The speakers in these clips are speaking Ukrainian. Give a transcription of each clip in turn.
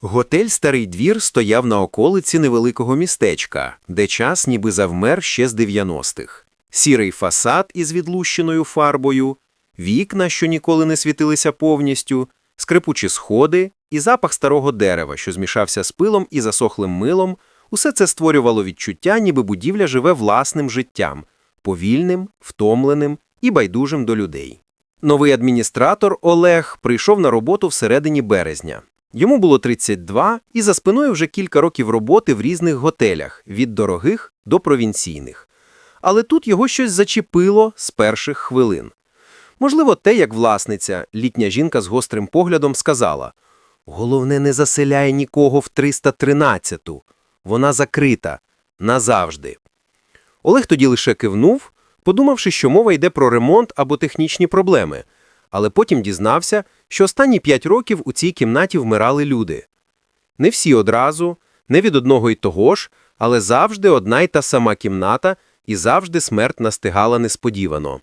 Готель Старий двір стояв на околиці невеликого містечка, де час ніби завмер ще з 90-х. Сірий фасад із відлущеною фарбою, вікна, що ніколи не світилися повністю, скрипучі сходи і запах старого дерева, що змішався з пилом і засохлим милом, усе це створювало відчуття, ніби будівля живе власним життям, повільним, втомленим і байдужим до людей. Новий адміністратор Олег прийшов на роботу всередині березня. Йому було 32 і за спиною вже кілька років роботи в різних готелях, від дорогих до провінційних. Але тут його щось зачепило з перших хвилин. Можливо, те, як власниця, літня жінка з гострим поглядом, сказала «Головне, не заселяє нікого в 313-ту. Вона закрита. Назавжди». Олег тоді лише кивнув, подумавши, що мова йде про ремонт або технічні проблеми, але потім дізнався, що останні п'ять років у цій кімнаті вмирали люди. Не всі одразу, не від одного й того ж, але завжди одна й та сама кімната, і завжди смерть настигала несподівано.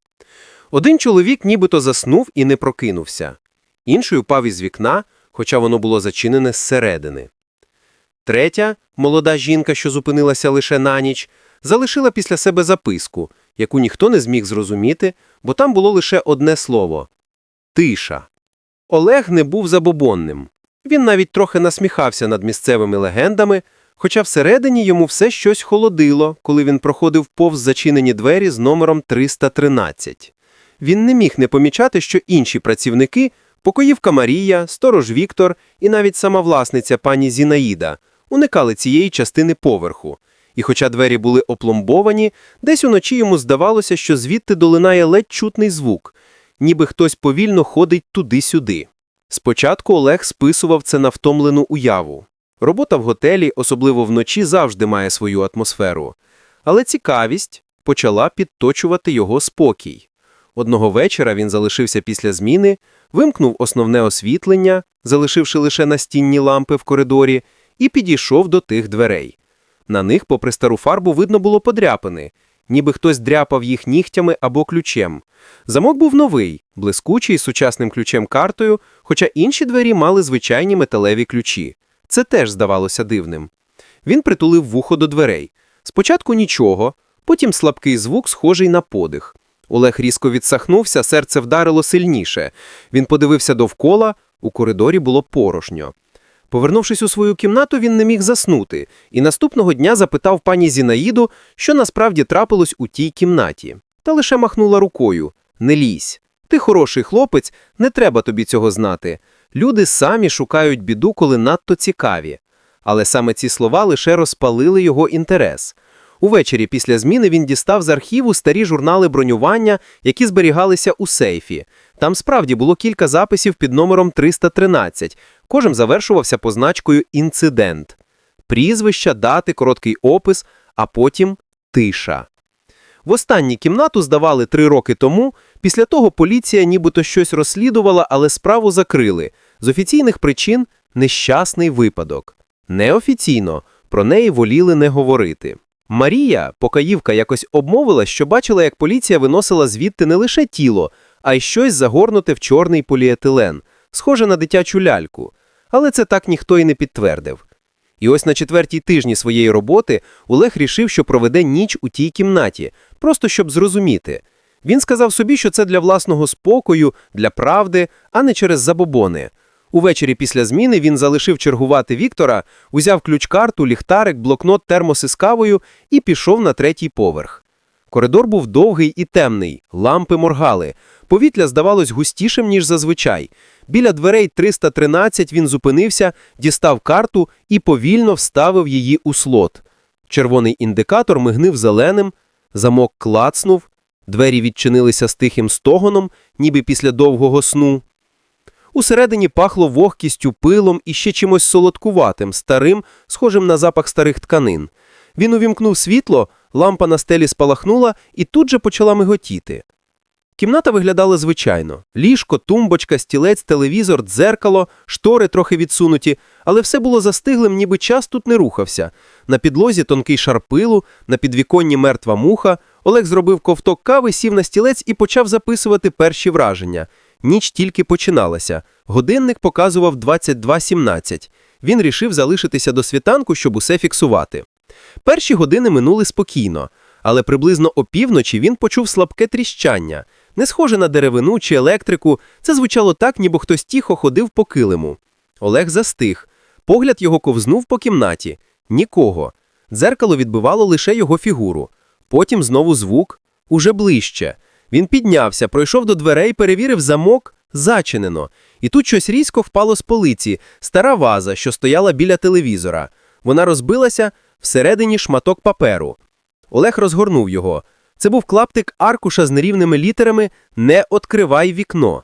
Один чоловік нібито заснув і не прокинувся, інший упав із вікна, хоча воно було зачинене зсередини. Третя, молода жінка, що зупинилася лише на ніч, залишила після себе записку, яку ніхто не зміг зрозуміти, бо там було лише одне слово тиша. Олег не був забобонним. Він навіть трохи насміхався над місцевими легендами, хоча всередині йому все щось холодило, коли він проходив повз зачинені двері з номером 313. Він не міг не помічати, що інші працівники покоївка Марія, сторож Віктор і навіть сама власниця пані Зінаїда уникали цієї частини поверху. І хоча двері були опломбовані, десь уночі йому здавалося, що звідти долинає ледь чутний звук, ніби хтось повільно ходить туди-сюди. Спочатку Олег списував це на втомлену уяву. Робота в готелі, особливо вночі, завжди має свою атмосферу. Але цікавість почала підточувати його спокій. Одного вечора він залишився після зміни, вимкнув основне освітлення, залишивши лише настінні лампи в коридорі, і підійшов до тих дверей. На них, попри стару фарбу, видно було подряпини, ніби хтось дряпав їх нігтями або ключем. Замок був новий, блискучий з сучасним ключем-картою, хоча інші двері мали звичайні металеві ключі. Це теж здавалося дивним. Він притулив вухо до дверей. Спочатку нічого, потім слабкий звук, схожий на подих. Олег різко відсахнувся, серце вдарило сильніше. Він подивився довкола, у коридорі було порожньо. Повернувшись у свою кімнату, він не міг заснути, і наступного дня запитав пані Зінаїду, що насправді трапилось у тій кімнаті. Та лише махнула рукою «Не лізь. Ти хороший хлопець, не треба тобі цього знати. Люди самі шукають біду, коли надто цікаві. Але саме ці слова лише розпалили його інтерес. Увечері після зміни він дістав з архіву старі журнали бронювання, які зберігалися у сейфі. Там справді було кілька записів під номером 313. Кожен завершувався позначкою «інцидент». Прізвища, дати, короткий опис, а потім тиша. В останню кімнату здавали три роки тому. Після того поліція нібито щось розслідувала, але справу закрили. З офіційних причин – нещасний випадок. Неофіційно про неї воліли не говорити. Марія, покаївка, якось обмовила, що бачила, як поліція виносила звідти не лише тіло, а й щось загорнуте в чорний поліетилен, схоже на дитячу ляльку. Але це так ніхто і не підтвердив. І ось на четвертій тижні своєї роботи Олег рішив, що проведе ніч у тій кімнаті, просто щоб зрозуміти. Він сказав собі, що це для власного спокою, для правди, а не через забобони. Увечері після зміни він залишив чергувати Віктора, узяв ключ-карту, ліхтарик, блокнот, термоси з кавою і пішов на третій поверх. Коридор був довгий і темний, лампи моргали. Повітря здавалось густішим, ніж зазвичай. Біля дверей 313 він зупинився, дістав карту і повільно вставив її у слот. Червоний індикатор мигнив зеленим, замок клацнув, двері відчинилися з тихим стогоном, ніби після довгого сну. Усередині пахло вогкістю, пилом і ще чимось солодкуватим, старим, схожим на запах старих тканин. Він увімкнув світло, лампа на стелі спалахнула і тут же почала миготіти. Кімната виглядала звичайно: ліжко, тумбочка, стілець, телевізор, дзеркало, штори трохи відсунуті, але все було застиглим, ніби час тут не рухався. На підлозі тонкий шар пилу, на підвіконні мертва муха. Олег зробив ковток кави, сів на стілець і почав записувати перші враження. Ніч тільки починалася. Годинник показував 22.17. Він рішив залишитися до світанку, щоб усе фіксувати. Перші години минули спокійно, але приблизно опівночі він почув слабке тріщання. Не схоже на деревину чи електрику, це звучало так, ніби хтось тихо ходив по килиму. Олег застиг. Погляд його ковзнув по кімнаті. Нікого. Дзеркало відбивало лише його фігуру. Потім знову звук, уже ближче. Він піднявся, пройшов до дверей, перевірив замок, зачинено. І тут щось різко впало з полиці, стара ваза, що стояла біля телевізора. Вона розбилася всередині шматок паперу. Олег розгорнув його. Це був клаптик аркуша з нерівними літерами «Не откривай вікно».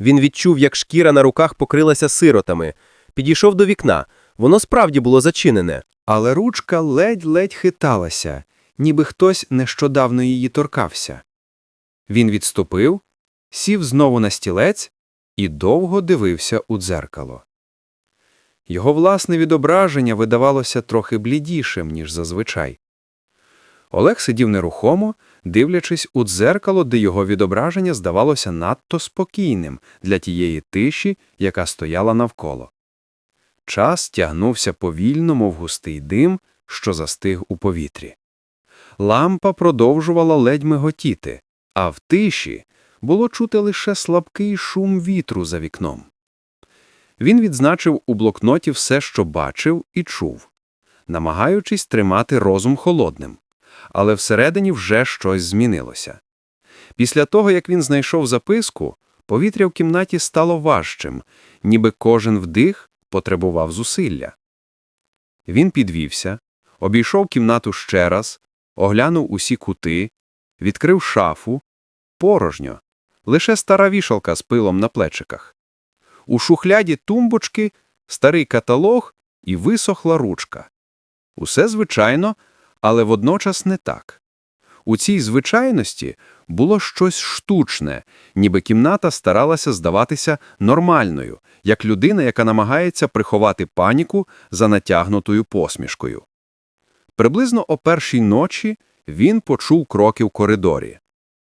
Він відчув, як шкіра на руках покрилася сиротами. Підійшов до вікна. Воно справді було зачинене. Але ручка ледь-ледь хиталася, ніби хтось нещодавно її торкався. Він відступив, сів знову на стілець і довго дивився у дзеркало. Його власне відображення видавалося трохи блідішим, ніж зазвичай. Олег сидів нерухомо, дивлячись у дзеркало, де його відображення здавалося надто спокійним для тієї тиші, яка стояла навколо. Час тягнувся повільно, мов густий дим, що застиг у повітрі. Лампа продовжувала ледь миготіти, а в тиші було чути лише слабкий шум вітру за вікном. Він відзначив у блокноті все, що бачив і чув, намагаючись тримати розум холодним. Але всередині вже щось змінилося. Після того, як він знайшов записку, повітря в кімнаті стало важчим, ніби кожен вдих потребував зусилля. Він підвівся, обійшов кімнату ще раз, оглянув усі кути, відкрив шафу, порожньо, лише стара вішалка з пилом на плечиках. У шухляді тумбочки старий каталог і висохла ручка. Усе звичайно, але водночас не так. У цій звичайності було щось штучне, ніби кімната старалася здаватися нормальною, як людина, яка намагається приховати паніку за натягнутою посмішкою. Приблизно о першій ночі він почув кроки в коридорі.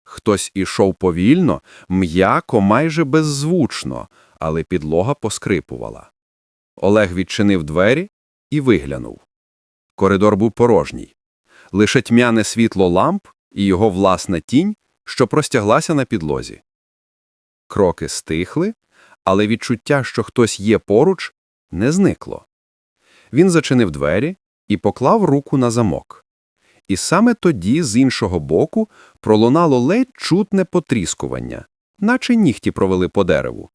Хтось ішов повільно, м'яко, майже беззвучно, але підлога поскрипувала. Олег відчинив двері і виглянув. Коридор був порожній. Лише тьмяне світло ламп і його власна тінь, що простяглася на підлозі. Кроки стихли, але відчуття, що хтось є поруч, не зникло. Він зачинив двері і поклав руку на замок. І саме тоді, з іншого боку, пролунало ледь чутне потріскування, наче нігті провели по дереву.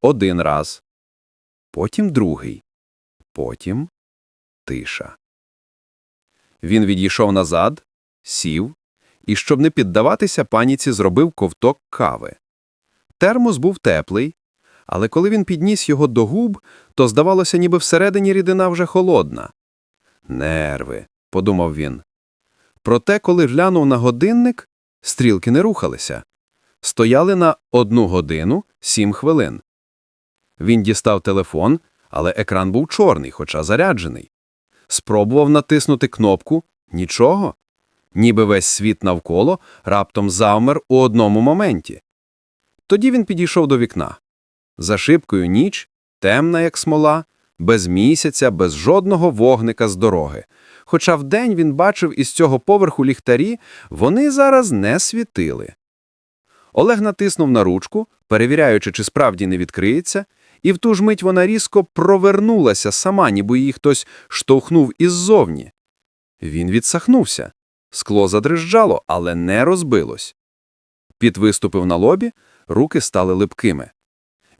Один раз, потім другий, потім тиша. Він відійшов назад, сів і, щоб не піддаватися паніці, зробив ковток кави. Термос був теплий, але коли він підніс його до губ, то здавалося, ніби всередині рідина вже холодна. Нерви, подумав він. Проте, коли глянув на годинник, стрілки не рухалися. Стояли на одну годину сім хвилин. Він дістав телефон, але екран був чорний, хоча заряджений. Спробував натиснути кнопку – нічого. Ніби весь світ навколо раптом завмер у одному моменті. Тоді він підійшов до вікна. За шибкою ніч, темна, як смола, без місяця, без жодного вогника з дороги. Хоча вдень він бачив із цього поверху ліхтарі, вони зараз не світили. Олег натиснув на ручку, перевіряючи, чи справді не відкриється, і в ту ж мить вона різко провернулася сама, ніби її хтось штовхнув іззовні. Він відсахнувся. Скло задрижджало, але не розбилось. Піт виступив на лобі, руки стали липкими.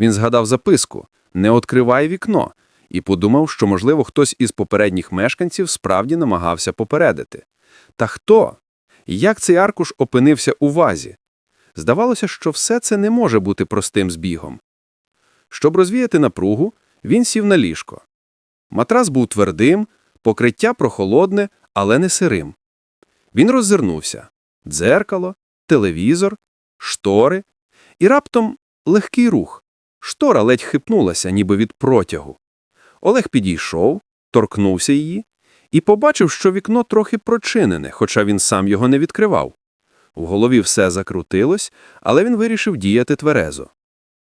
Він згадав записку «Не відкривай вікно» і подумав, що, можливо, хтось із попередніх мешканців справді намагався попередити. Та хто? Як цей аркуш опинився у вазі? Здавалося, що все це не може бути простим збігом. Щоб розвіяти напругу, він сів на ліжко. Матрас був твердим, покриття прохолодне, але не сирим. Він роззирнувся. Дзеркало, телевізор, штори. І раптом легкий рух. Штора ледь хипнулася, ніби від протягу. Олег підійшов, торкнувся її і побачив, що вікно трохи прочинене, хоча він сам його не відкривав. В голові все закрутилось, але він вирішив діяти тверезо.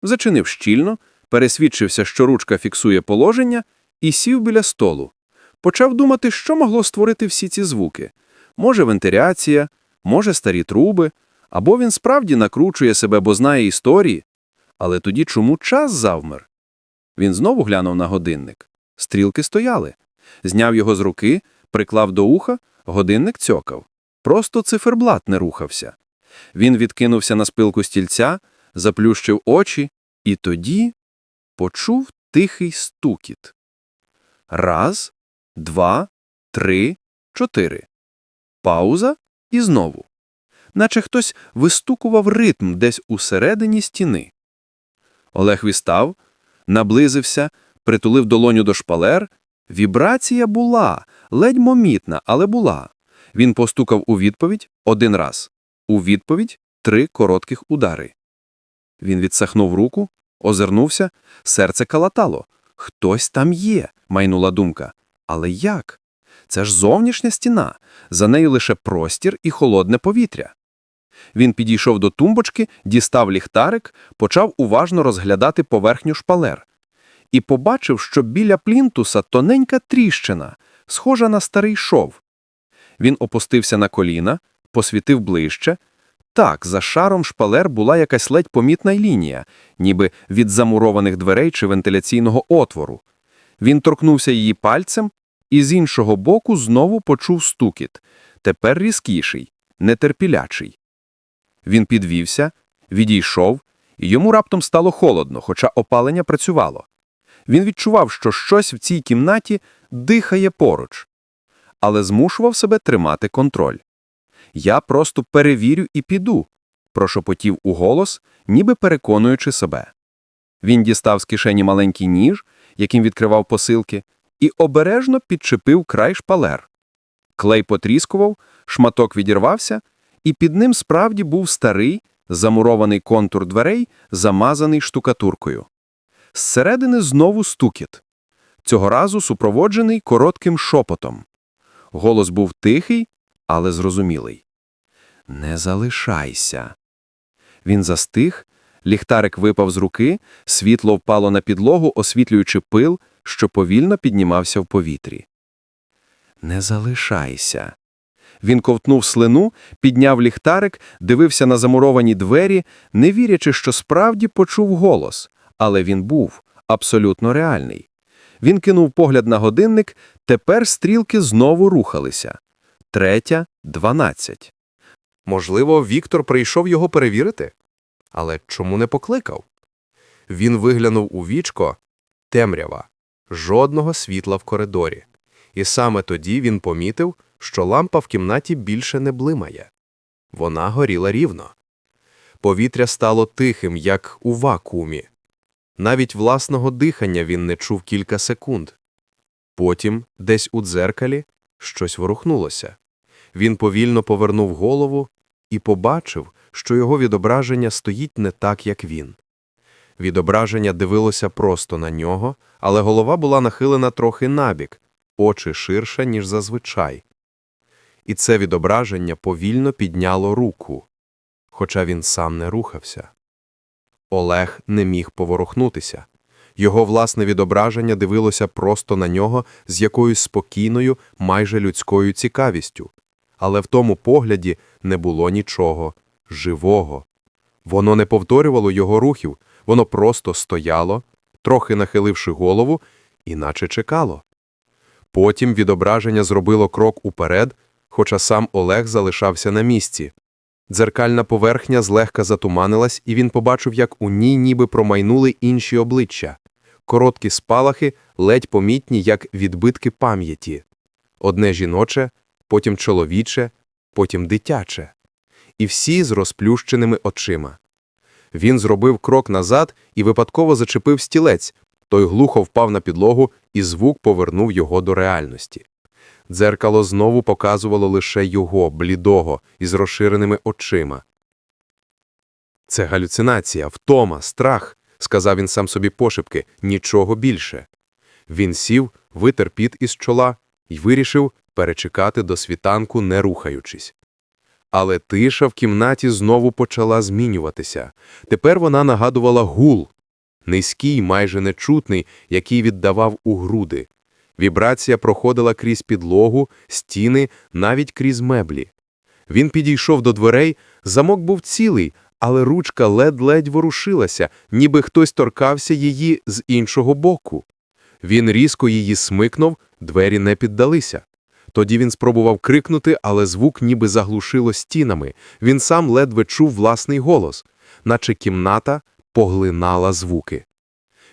зачинив щільно, пересвідчився, що ручка фіксує положення, і сів біля столу. Почав думати, що могло створити всі ці звуки. Може, вентиляція, може, старі труби, або він справді накручує себе, бо знає історії. Але тоді чому час завмер? Він знову глянув на годинник. Стрілки стояли. Зняв його з руки, приклав до уха, годинник цьокав. Просто циферблат не рухався. Він відкинувся на спилку стільця, заплющив очі і тоді почув тихий стукіт. Раз, два, три, чотири. Пауза і знову. Наче хтось вистукував ритм десь усередині стіни. Олег вістав, наблизився, притулив долоню до шпалер. Вібрація була, ледь момітна, але була. Він постукав у відповідь один раз. У відповідь три коротких удари. Він відсахнув руку, озирнувся, серце калатало. Хтось там є, майнула думка. Але як? Це ж зовнішня стіна, за нею лише простір і холодне повітря. Він підійшов до тумбочки, дістав ліхтарик, почав уважно розглядати поверхню шпалер. І побачив, що біля плінтуса тоненька тріщина, схожа на старий шов. Він опустився на коліна, посвітив ближче. Так, за шаром шпалер була якась ледь помітна лінія, ніби від замурованих дверей чи вентиляційного отвору. Він торкнувся її пальцем і з іншого боку знову почув стукіт, тепер різкіший, нетерпілячий. Він підвівся, відійшов, і йому раптом стало холодно, хоча опалення працювало. Він відчував, що щось в цій кімнаті дихає поруч, але змушував себе тримати контроль. Я просто перевірю і піду, прошепотів у голос, ніби переконуючи себе. Він дістав з кишені маленький ніж, яким відкривав посилки, і обережно підчепив край шпалер. Клей потріскував, шматок відірвався, і під ним справді був старий, замурований контур дверей, замазаний штукатуркою. Зсередини знову стукіт. Цього разу супроводжений коротким шепотом. Голос був тихий, але зрозумілий. Не залишайся. Він застиг, ліхтарик випав з руки, світло впало на підлогу, освітлюючи пил, що повільно піднімався в повітрі. Не залишайся. Він ковтнув слину, підняв ліхтарик, дивився на замуровані двері, не вірячи, що справді почув голос, але він був абсолютно реальний. Він кинув погляд на годинник, тепер стрілки знову рухалися. Третя – дванадцять. Можливо, Віктор прийшов його перевірити? Але чому не покликав? Він виглянув у вічко – темрява, жодного світла в коридорі. І саме тоді він помітив, що лампа в кімнаті більше не блимає. Вона горіла рівно. Повітря стало тихим, як у вакуумі. Навіть власного дихання він не чув кілька секунд. Потім, десь у дзеркалі, щось ворухнулося. Він повільно повернув голову і побачив, що його відображення стоїть не так, як він. Відображення дивилося просто на нього, але голова була нахилена трохи набік, очі ширше, ніж зазвичай. І це відображення повільно підняло руку, хоча він сам не рухався. Олег не міг поворухнутися. Його власне відображення дивилося просто на нього з якоюсь спокійною, майже людською цікавістю. Але в тому погляді не було нічого живого. Воно не повторювало його рухів, воно просто стояло, трохи нахиливши голову, іначе чекало. Потім відображення зробило крок уперед, хоча сам Олег залишався на місці. Дзеркальна поверхня злегка затуманилась, і він побачив, як у ній ніби промайнули інші обличчя. Короткі спалахи, ледь помітні, як відбитки пам'яті. Одне жіноче, потім чоловіче, потім дитяче. І всі з розплющеними очима. Він зробив крок назад і випадково зачепив стілець. Той глухо впав на підлогу, і звук повернув його до реальності. Дзеркало знову показувало лише його, блідого, із розширеними очима. Це галюцинація, втома, страх, сказав він сам собі пошепки, нічого більше. Він сів, витер піт із чола і вирішив перечекати до світанку, не рухаючись. Але тиша в кімнаті знову почала змінюватися. Тепер вона нагадувала гул, низький, майже нечутний, який віддавав у груди. Вібрація проходила крізь підлогу, стіни, навіть крізь меблі. Він підійшов до дверей, замок був цілий, але ручка ледь-ледь ворушилася, ніби хтось торкався її з іншого боку. Він різко її смикнув, двері не піддалися. Тоді він спробував крикнути, але звук ніби заглушило стінами. Він сам ледве чув власний голос, наче кімната поглинала звуки.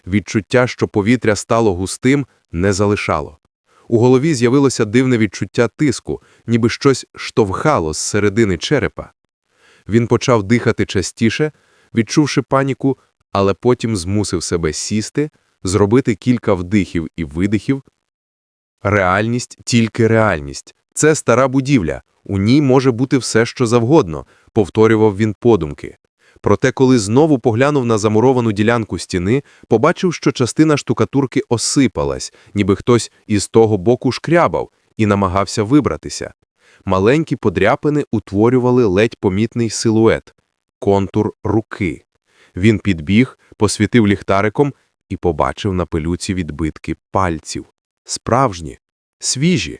Відчуття, що повітря стало густим, не залишало. У голові з'явилося дивне відчуття тиску, ніби щось штовхало з середини черепа. Він почав дихати частіше, відчувши паніку, але потім змусив себе сісти, зробити кілька вдихів і видихів. Реальність тільки реальність. Це стара будівля. У ній може бути все, що завгодно, повторював він подумки. Проте, коли знову поглянув на замуровану ділянку стіни, побачив, що частина штукатурки осипалась, ніби хтось із того боку шкрябав і намагався вибратися. Маленькі подряпини утворювали ледь помітний силует – контур руки. Він підбіг, посвітив ліхтариком і побачив на пилюці відбитки пальців. Справжні, свіжі.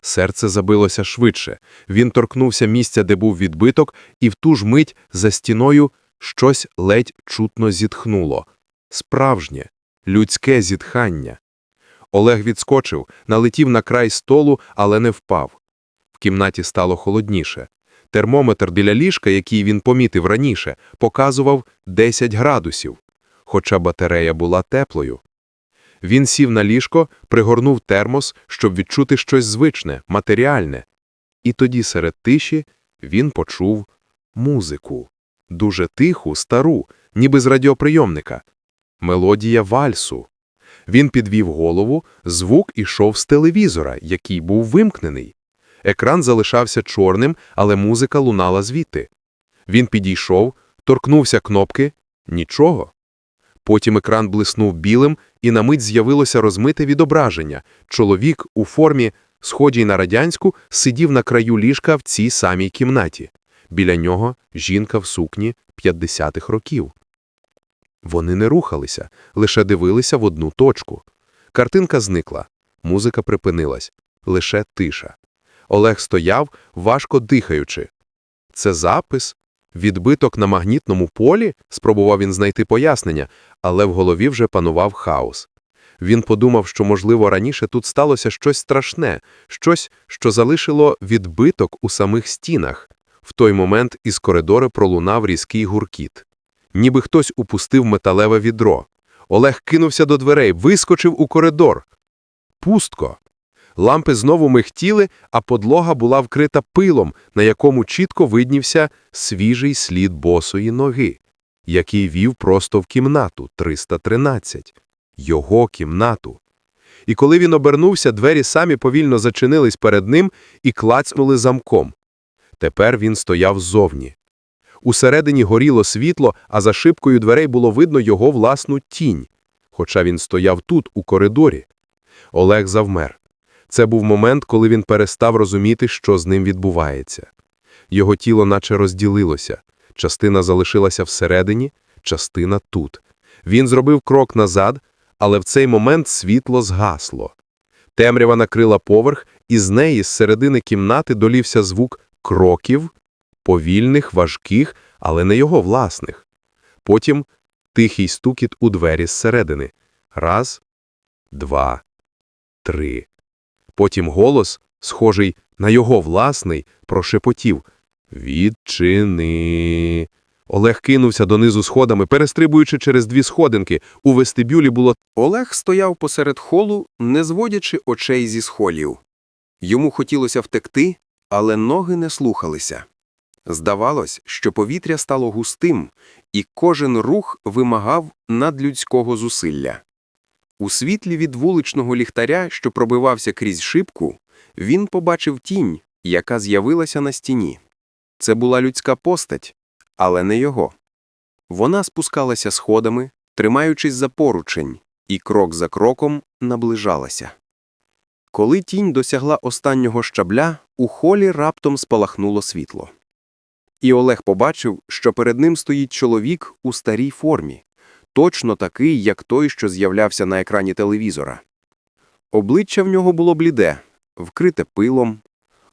Серце забилося швидше. Він торкнувся місця, де був відбиток, і в ту ж мить за стіною щось ледь чутно зітхнуло. Справжнє, людське зітхання. Олег відскочив, налетів на край столу, але не впав. В кімнаті стало холодніше. Термометр біля ліжка, який він помітив раніше, показував 10 градусів, хоча батарея була теплою. Він сів на ліжко, пригорнув термос, щоб відчути щось звичне, матеріальне. І тоді серед тиші він почув музику. Дуже тиху, стару, ніби з радіоприйомника. Мелодія вальсу. Він підвів голову, звук ішов з телевізора, який був вимкнений. Екран залишався чорним, але музика лунала звідти. Він підійшов, торкнувся кнопки – нічого. Потім екран блиснув білим, і на мить з'явилося розмите відображення. Чоловік у формі, схожій на радянську, сидів на краю ліжка в цій самій кімнаті. Біля нього жінка в сукні 50-х років. Вони не рухалися, лише дивилися в одну точку. Картинка зникла, музика припинилась, лише тиша. Олег стояв, важко дихаючи. Це запис? Відбиток на магнітному полі? Спробував він знайти пояснення, але в голові вже панував хаос. Він подумав, що, можливо, раніше тут сталося щось страшне, щось, що залишило відбиток у самих стінах. В той момент із коридору пролунав різкий гуркіт. Ніби хтось упустив металеве відро. Олег кинувся до дверей, вискочив у коридор. Пустко. Лампи знову михтіли, а подлога була вкрита пилом, на якому чітко виднівся свіжий слід босої ноги, який вів просто в кімнату 313. Його кімнату. І коли він обернувся, двері самі повільно зачинились перед ним і клацнули замком. Тепер він стояв ззовні. Усередині горіло світло, а за шибкою дверей було видно його власну тінь, хоча він стояв тут, у коридорі. Олег завмер. Це був момент, коли він перестав розуміти, що з ним відбувається. Його тіло наче розділилося. Частина залишилася всередині, частина тут. Він зробив крок назад, але в цей момент світло згасло. Темрява накрила поверх, і з неї з середини кімнати долівся звук кроків, повільних, важких, але не його власних. Потім тихий стукіт у двері зсередини. Раз, два, три. Потім голос, схожий на його власний, прошепотів «Відчини». Олег кинувся донизу сходами, перестрибуючи через дві сходинки. У вестибюлі було Олег стояв посеред холу, не зводячи очей зі схолів. Йому хотілося втекти, але ноги не слухалися. Здавалось, що повітря стало густим, і кожен рух вимагав надлюдського зусилля. У світлі від вуличного ліхтаря, що пробивався крізь шибку, він побачив тінь, яка з'явилася на стіні. Це була людська постать, але не його. Вона спускалася сходами, тримаючись за поручень, і крок за кроком наближалася. Коли тінь досягла останнього щабля, у холі раптом спалахнуло світло. І Олег побачив, що перед ним стоїть чоловік у старій формі, точно такий, як той, що з'являвся на екрані телевізора. Обличчя в нього було бліде, вкрите пилом,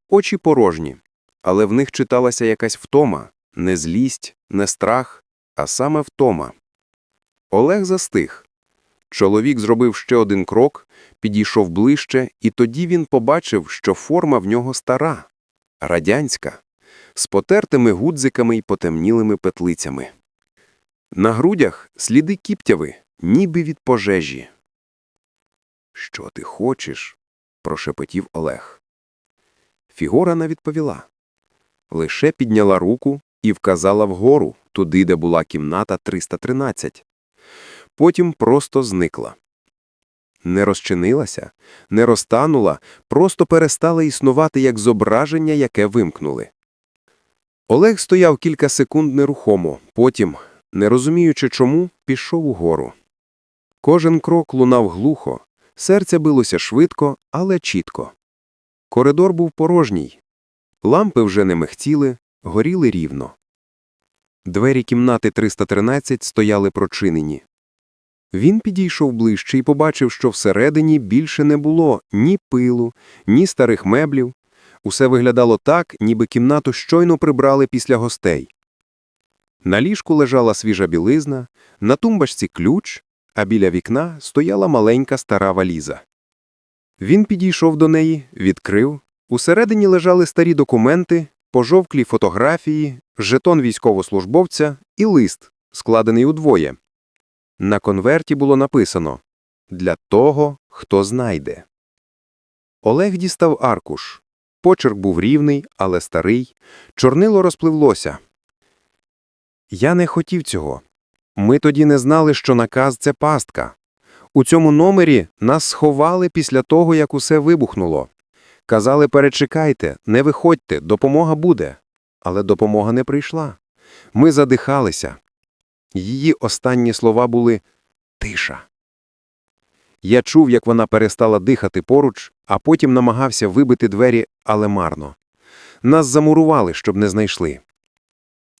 очі порожні, але в них читалася якась втома, не злість, не страх, а саме втома. Олег застиг. Чоловік зробив ще один крок, підійшов ближче, і тоді він побачив, що форма в нього стара, радянська, з потертими гудзиками й потемнілими петлицями. На грудях сліди кіптяви, ніби від пожежі. Що ти хочеш? прошепотів Олег. Фігура не відповіла. Лише підняла руку і вказала вгору, туди, де була кімната 313. Потім просто зникла. Не розчинилася, не розтанула, просто перестала існувати як зображення, яке вимкнули. Олег стояв кілька секунд нерухомо, потім, не розуміючи чому, пішов угору. Кожен крок лунав глухо, серце билося швидко, але чітко. Коридор був порожній. Лампи вже не михтіли, горіли рівно. Двері кімнати 313 стояли прочинені. Він підійшов ближче і побачив, що всередині більше не було ні пилу, ні старих меблів. Усе виглядало так, ніби кімнату щойно прибрали після гостей. На ліжку лежала свіжа білизна, на тумбочці ключ, а біля вікна стояла маленька стара валіза. Він підійшов до неї, відкрив. Усередині лежали старі документи, пожовклі фотографії, жетон військовослужбовця і лист, складений удвоє. На конверті було написано «Для того, хто знайде». Олег дістав аркуш. Почерк був рівний, але старий. Чорнило розпливлося. Я не хотів цього. Ми тоді не знали, що наказ – це пастка. У цьому номері нас сховали після того, як усе вибухнуло. Казали, перечекайте, не виходьте, допомога буде. Але допомога не прийшла. Ми задихалися. Її останні слова були «тиша». Я чув, як вона перестала дихати поруч, а потім намагався вибити двері, але марно. Нас замурували, щоб не знайшли.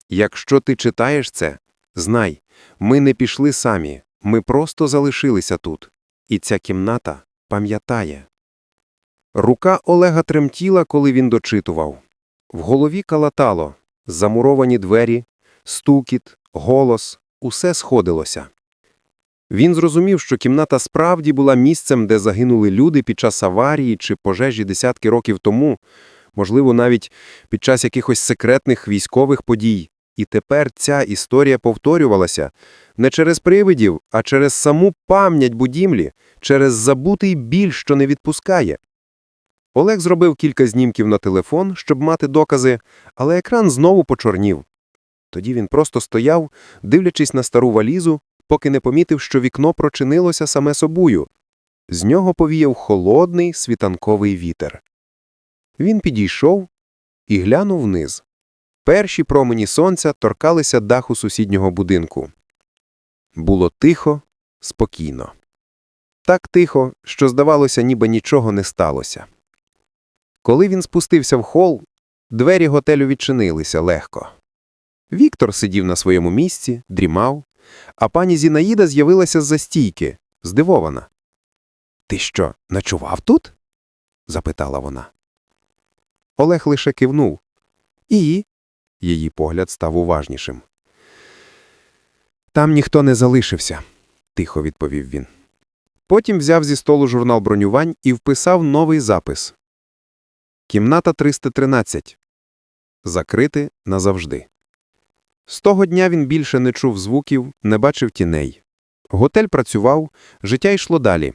Якщо ти читаєш це, знай, ми не пішли самі, ми просто залишилися тут. І ця кімната пам'ятає. Рука Олега тремтіла, коли він дочитував. В голові калатало, замуровані двері, стукіт, голос, усе сходилося. Він зрозумів, що кімната справді була місцем, де загинули люди під час аварії чи пожежі десятки років тому, можливо, навіть під час якихось секретних військових подій. І тепер ця історія повторювалася не через привидів, а через саму пам'ять будівлі, через забутий біль, що не відпускає. Олег зробив кілька знімків на телефон, щоб мати докази, але екран знову почорнів. Тоді він просто стояв, дивлячись на стару валізу, поки не помітив, що вікно прочинилося саме собою. З нього повіяв холодний світанковий вітер. Він підійшов і глянув вниз. Перші промені сонця торкалися даху сусіднього будинку. Було тихо, спокійно. Так тихо, що, здавалося, ніби нічого не сталося. Коли він спустився в хол, двері готелю відчинилися легко. Віктор сидів на своєму місці, дрімав, а пані Зінаїда з'явилася з-за стійки, здивована. Ти що, ночував тут? запитала вона. Олег лише кивнув. І. Її погляд став уважнішим. Там ніхто не залишився, тихо відповів він. Потім взяв зі столу журнал бронювань і вписав новий запис. Кімната 313. Закрити назавжди. З того дня він більше не чув звуків, не бачив тіней. Готель працював, життя йшло далі.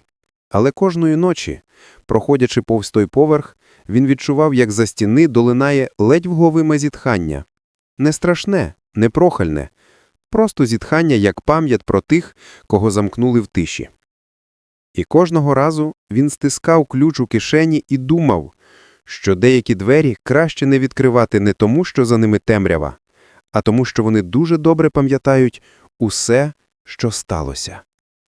Але кожної ночі, проходячи повз той поверх, він відчував, як за стіни долинає ледь вговиме зітхання. Не страшне, не прохальне, просто зітхання як пам'ять про тих, кого замкнули в тиші. І кожного разу він стискав ключ у кишені і думав, що деякі двері краще не відкривати не тому, що за ними темрява, а тому, що вони дуже добре пам'ятають усе, що сталося.